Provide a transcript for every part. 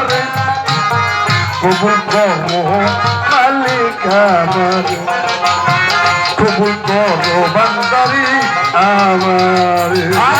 আমার কবুল করো মালিক আমার। কবুল করো বান্দারি আমার।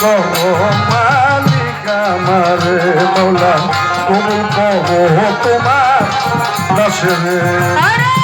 কহো মালিক আমার মৌলা তুমি কহো তোমার দাসের।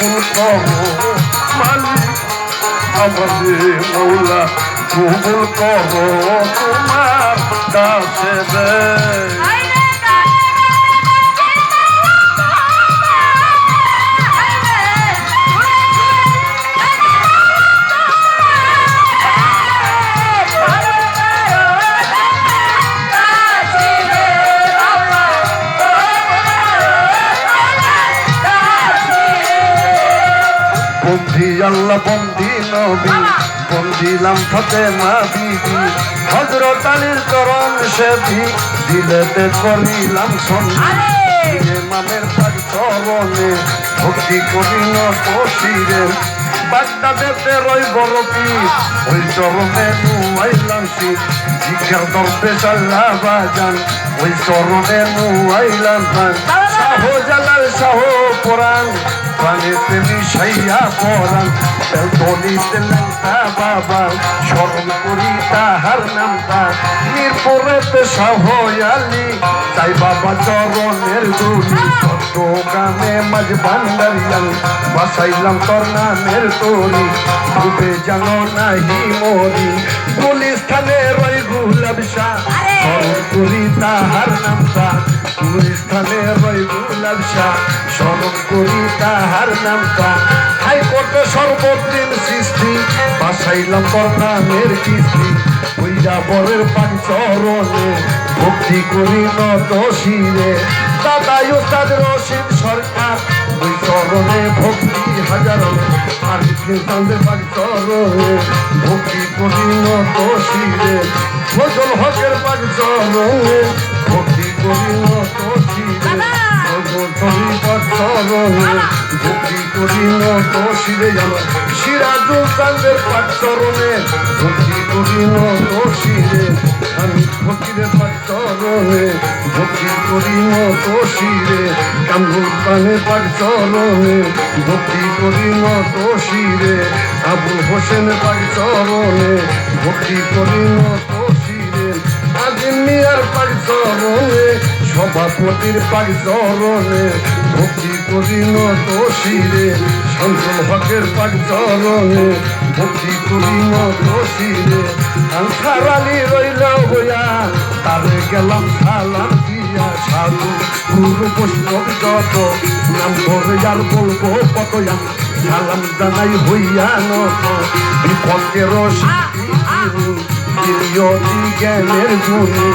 কবুল কর মালিক আমাদের মৌলা কবুল কর তোমার দাসে আল্লাহ বন্দি নবী। বন্দিলাম ফতে মা বিবি। হজরত আলীর চরণ সেবি দিলেতে করিলাম সন্ধি মামের পাক চরণে। ভক্তি করি নশিরে বাগদাদেতে রই বড় পীর ওই চরণে নুয়াইলাম শীত শিক্ষার দর্পে চাল্লা বাজান। ওই চরণে নুয়াইলাম প্রাণ। শাহ জালাল শাহ কোরআন। প্রাণেতে মিশাইয়া পরাণ দলিতে লেঙ্কা বাবা স্মরণ করি তাহার নামটা। মিরপুরেতে শাহ আলী তাই বাবা চরণের দুলি ছোট গ্রামে মাঝ ভান্ডারিয়াল বাসাইলাম তোর নামের তরি। ডুবে জানো নাহি মরি গুলিস্থানে রই গুলাব শাহ। স্মরণ করি তাহার নামটা। গুলিস্থানে রই গুলাব শাহ স্মরণ করি তাহার নামটা। হাইকোর্টে সর্বদিন সৃষ্টি বাসাইলাম নামের কিস্তি। ওইরা বরের পাক চরণে ভক্তি করি নত শিরে দাদা উস্তাদ রশিদ সরকার, ওই চরণে ভক্তি হাজার। আর পাক চরণে ভক্তি করি নত শিরে ফজল হকের পাক চরণে ভক্তি করি নত শিরে ফজল পাক চরণে ভক্তি করি নত শিরে আমার সিরাজুল চাঁদের পাক চরণে ভক্তি করি নত শিরে আমি ফকিরের পাক চরণে ভক্তি করি নত শিরে কামরুল পানে পাক চরণে ভক্তি করি নত শিরে আবুল হোসেন পাক চরণে ভক্তি করি নত শিরে মিয়ার পাক চরণে, সভাপতির পাক চরণে, ভক্তি করি নত শিরে শান্তল হকের পাক চরণে, ভক্তি করি নত শিরে। আনসার আলী রইল হইয়া তারে গেলাম সালাম দিয়া, সাধু গুরু বৈষ্ণব যত, নাম ধরে আর বলব কত সালাম জানাই হইয়া নত। বিপক্ষের প্রিয়তি জ্ঞানের গুণী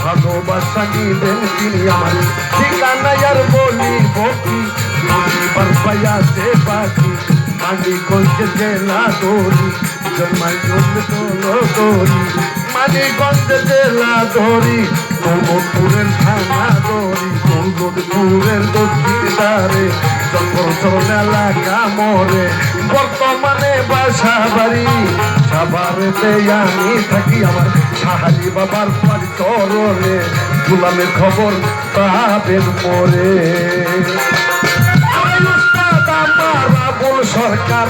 ভালোবাসা দিবেন তিনি আমার ঠিকানা আর বলি বকি পরিবার পাইয়াতে পাখি মানিগঞ্জ জেলা দৌড়ি জন্মাইগঞ্জ তোলো দৌড়ি মানিগঞ্জ জেলা দৌড়ি কৌমপুরের থানা দৌড়ি কৌলপুরের দক্ষিণারে চক্রচরণ এলাকা মরে বর্তমানে বাড়ি সাবারেতে আমি থাকি আমার। সাহারি বাবার পারি তরলে গুলামের খবর পাবেন পরে সরকার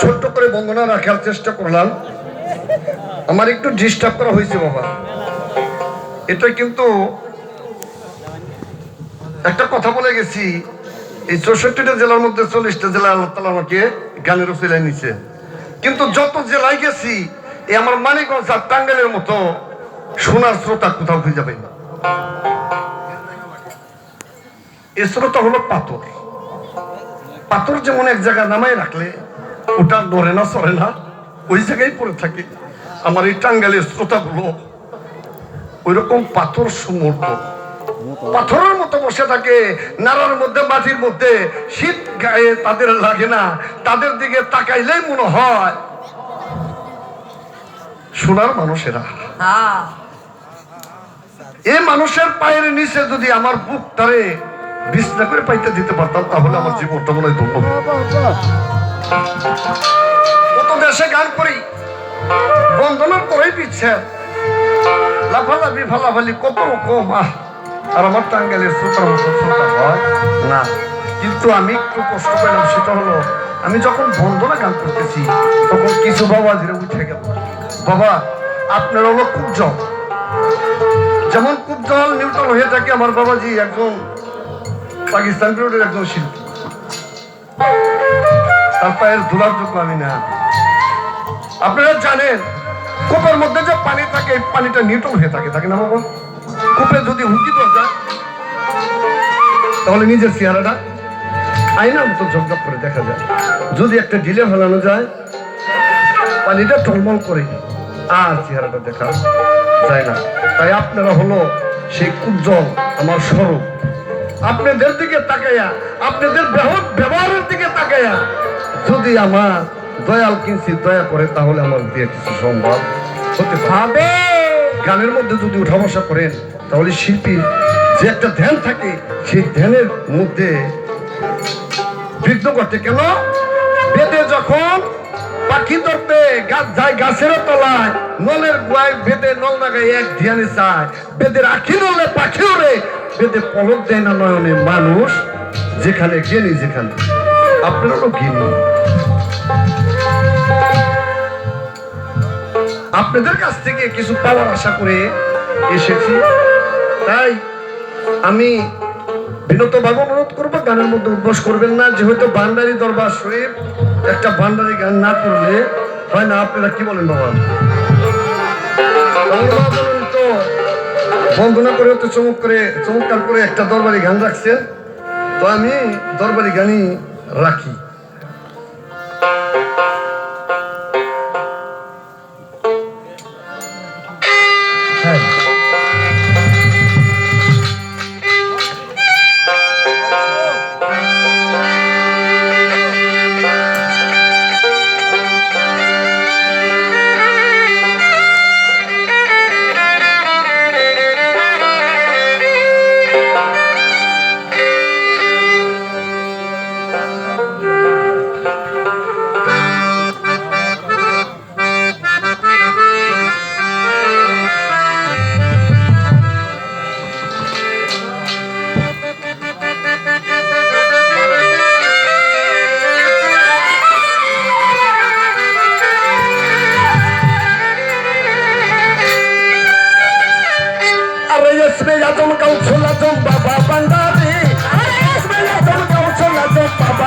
ছোট্ট করে বন্দনা রাখার চেষ্টা করলাম। আমার একটু ডিস্টার্ব করা হয়েছে বাবা। এটা কিন্তু একটা কথা বলে গেছি। এই চৌষট্টিটা জেলার মধ্যে চল্লিশটা জেলা আল্লাহ তালা আমাকে গানের উচিলায় নিছে। কিন্তু যত জেলায় গেছি, এই আমার মানিকগঞ্জ আর টাঙ্গাইলের মতো সোনার শ্রোতা কোথাও খুঁজে পাই না। এই শ্রোতা হলো পাথর। পাথর যেমন এক জায়গায় নামাই রাখলে, ওটা নড়ে না সরে না, ওই জায়গায় পড়ে থাকে। আমার এই টাঙ্গাইলের শ্রোতাগুলো ওই রকম পাথর সুমূর্ত পাথরের মতো বসে থাকে নাড়ার মধ্যে মাটির মধ্যে। শীত গায়ে তাদের লাগে না তাদের দিকে তাকাইলেই মনে হয় সোনার মানুষেরা। এই মানুষের পায়ের নিচে যদি আমার বুক তারে বিছনা করে পাইতে দিতে পারতাম তাহলে আমার জীবনটা মনে হয় ধন্য কত দেশে গান করি বন্দনার করেই দিচ্ছে লাফালাফি ফালাফালি কত রকম আহ। আর আমার টাঙ্গালের শ্রোতার মতো শ্রোতা হয়? না। কিন্তু আমি একটু কষ্ট পেলাম সেটা হলো আমি যখন বন্দনা গান করতেছি তখন কিছু বাবা ধীরে উঠে গেল। বাবা আপনার হলো খুব জব যেমন খুব জল নিউটন হয়ে থাকে আমার বাবাজি একজন পাকিস্তান পিরিয়ডের একজন শিল্পী। তার পায়ের ধুলার যোগ্য আমি না। আপনারা জানেন কূপের মধ্যে যে পানি থাকে পানিটা নিউটন হয়ে থাকে থাকে না বাবা? কূপে যদি হুকি তো যায় তাহলে নিজের চেহারাটা আয়নার মতো ঝকঝক করে দেখা যায়। যদি একটা ঢিলে ফেলানো যায় পানিটা টলমল করে আর চেহারাটা দেখা যায় না। তাই আপনারা হলো সেই উজ্জ্বল আমার স্বরূপ। আপনাদের দিকে তাকাইয়া আপনাদের ব্যবহার- ব্যবহারের দিকে তাকাইয়া যদি আমার দয়াল কিনছি দয়া করে তাহলে আমার দিয়ে কিছু সম্ভব হতে পারে। গানের মধ্যে যদি উঠা বসা করেন তাহলে শিল্পীর যে একটা ধ্যান থাকে, সেই ধ্যানের মধ্যে বিঘ্ন করতে কেন? বেদে যখন পাখি ধরতে গাছ যায় গাছের তলায়, নলের গুয়ায় বেদে নল লাগায় এক ধ্যানে চায়। বেদের আখি নলে পাখি ওরে বেদে পলক দেয় না নয়নে মানুষ, যেখানে জ্ঞানী যেখানে। আপনার হলো জ্ঞানী আপনাদের কাছ থেকে কিছু পাওয়ার আশা করে এসেছি। তাই আমি বিনতভাবে অনুরোধ করব, গানের মধ্যে উদ্বাস করবেন না। যেহেতু ভান্ডারি দরবার শরীফ, একটা ভান্ডারি গান না করলে হয় না। আপনারা কি বলেন বাবা? তো, বন্দনা করে তো চমক করে, চমৎকার করে একটা দরবারি গান রাখছেন। তো আমি দরবারি গানই রাখি।